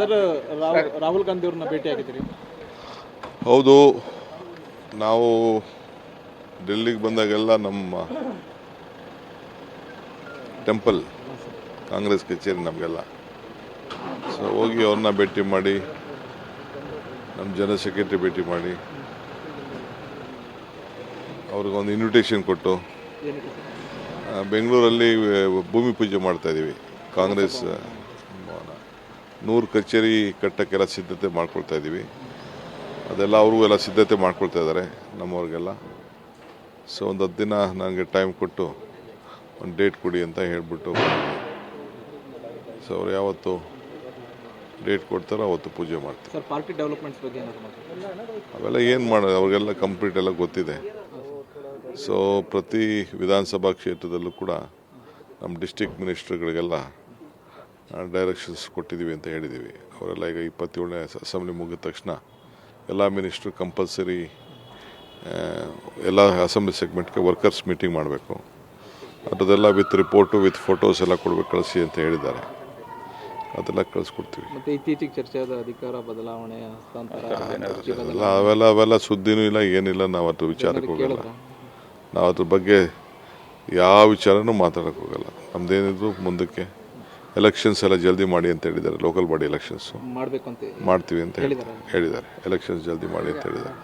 Sir Rahul Gandhi ಅವ್ರನ್ನ ಭೇಟಿ ಆಗಿದ್ದೀರಿ. ಹೌದು ನಾವು ಡೆಲ್ಲಿಗೆ ಬಂದಾಗೆಲ್ಲ ನಮ್ಮ ಟೆಂಪಲ್ ಕಾಂಗ್ರೆಸ್ ಕಚೇರಿ ನಮಗೆಲ್ಲ. ಸೊ ಹೋಗಿ ಅವ್ರನ್ನ ಭೇಟಿ ಮಾಡಿ ನಮ್ಮ ಜನ ಸೆಕ್ರೆಟರಿ ಭೇಟಿ ಮಾಡಿ ಅವ್ರಿಗೊಂದು ಇನ್ವಿಟೇಷನ್ ಕೊಟ್ಟು ಬೆಂಗಳೂರಲ್ಲಿ ಭೂಮಿ ಪೂಜೆ ಮಾಡ್ತಾಯಿದ್ದೀವಿ ಕಾಂಗ್ರೆಸ್. ನೂರು ಕಚೇರಿ ಕಟ್ಟಕ್ಕೆಲ್ಲ ಸಿದ್ಧತೆ ಮಾಡ್ಕೊಳ್ತಾ ಇದ್ದೀವಿ. ಅದೆಲ್ಲ ಅವ್ರಿಗೂ ಎಲ್ಲ ಸಿದ್ಧತೆ ಮಾಡ್ಕೊಳ್ತಾ ಇದ್ದಾರೆ ನಮ್ಮವ್ರಿಗೆಲ್ಲ. ಸೊ ಒಂದು ಹತ್ತು ದಿನ ನನಗೆ ಟೈಮ್ ಕೊಟ್ಟು ಒಂದು ಡೇಟ್ ಕೊಡಿ ಅಂತ ಹೇಳಿಬಿಟ್ಟು. ಸೊ ಅವ್ರು ಯಾವತ್ತು ಡೇಟ್ ಕೊಡ್ತಾರೋ ಅವತ್ತು ಪೂಜೆ ಪಾರ್ಟಿ ಡೆವಲಪ್ಮೆಂಟ್ಸ್ ಬಗ್ಗೆ ಮಾತಾಡ್ತೀರಾ? ಅವೆಲ್ಲ ಏನು ಮಾಡೋದು? ಅವ್ರಿಗೆಲ್ಲ ಕಂಪ್ಲೀಟ್ ಎಲ್ಲ ಗೊತ್ತಿದೆ. ಸೊ ಪ್ರತಿ ವಿಧಾನಸಭಾ ಕ್ಷೇತ್ರದಲ್ಲೂ ಕೂಡ ನಮ್ಮ ಡಿಸ್ಟಿಕ್ ಮಿನಿಸ್ಟ್ರುಗಳಿಗೆಲ್ಲ ಡೈರೆಕ್ಷನ್ಸ್ ಕೊಟ್ಟಿದ್ದೀವಿ ಅಂತ ಹೇಳಿದ್ದೀವಿ. ಅವರೆಲ್ಲ ಈಗ ಇಪ್ಪತ್ತೇಳನೇ ಅಸೆಂಬ್ಲಿ ಮುಗಿದ ತಕ್ಷಣ ಎಲ್ಲ ಮಿನಿಸ್ಟ್ರು ಕಂಪಲ್ಸರಿ ಎಲ್ಲ ಅಸೆಂಬ್ಲಿ ಸೆಗ್ಮೆಂಟ್ಗೆ ವರ್ಕರ್ಸ್ ಮೀಟಿಂಗ್ ಮಾಡಬೇಕು. ಅದರದೆಲ್ಲ ವಿತ್ ರಿಪೋರ್ಟು ವಿತ್ ಫೋಟೋಸ್ ಎಲ್ಲ ಕೊಡ್ಬೇಕು ಕಳಿಸಿ ಅಂತ ಹೇಳಿದ್ದಾರೆ. ಅದೆಲ್ಲ ಕಳಿಸ್ಕೊಡ್ತೀವಿ. ಮತ್ತೆ ಇತ್ತೀಚೆಗೆ ಚರ್ಚೆ ಆದ ಅಧಿಕಾರ ಬದಲಾವಣೆ. ಹಸ್ತಾಂತರ ಅವೆಲ್ಲ ಅವೆಲ್ಲ ಸುದ್ದಿನೂ ಇಲ್ಲ ಏನಿಲ್ಲ ನಾವು ಅದ್ರ ವಿಚಾರಕ್ಕೆ ಹೋಗಲ್ಲ. ನಾವು ಅದ್ರ ಬಗ್ಗೆ ಯಾವ ವಿಚಾರನೂ ಮಾತಾಡೋಕ್ಕೆ ಹೋಗಲ್ಲ. ನಮ್ದೇನಿದ್ರು ಮುಂದಕ್ಕೆ ಎಲೆಕ್ಷನ್ಸ್ ಎಲ್ಲ ಜಲ್ದಿ ಮಾಡಿ ಅಂತ ಹೇಳಿದ್ದಾರೆ ಲೋಕಲ್ ಬಾಡಿ ಎಲೆಕ್ಷನ್ಸ್ ಮಾಡ್ಬೇಕು ಅಂತ ಮಾಡ್ತೀವಿ ಅಂತ. ಹೇಳಿದ್ದಾರೆ. ಎಲೆಕ್ಷನ್ಸ್ ಜಲ್ದಿ ಮಾಡಿ ಅಂತ ಹೇಳಿದ್ದಾರೆ.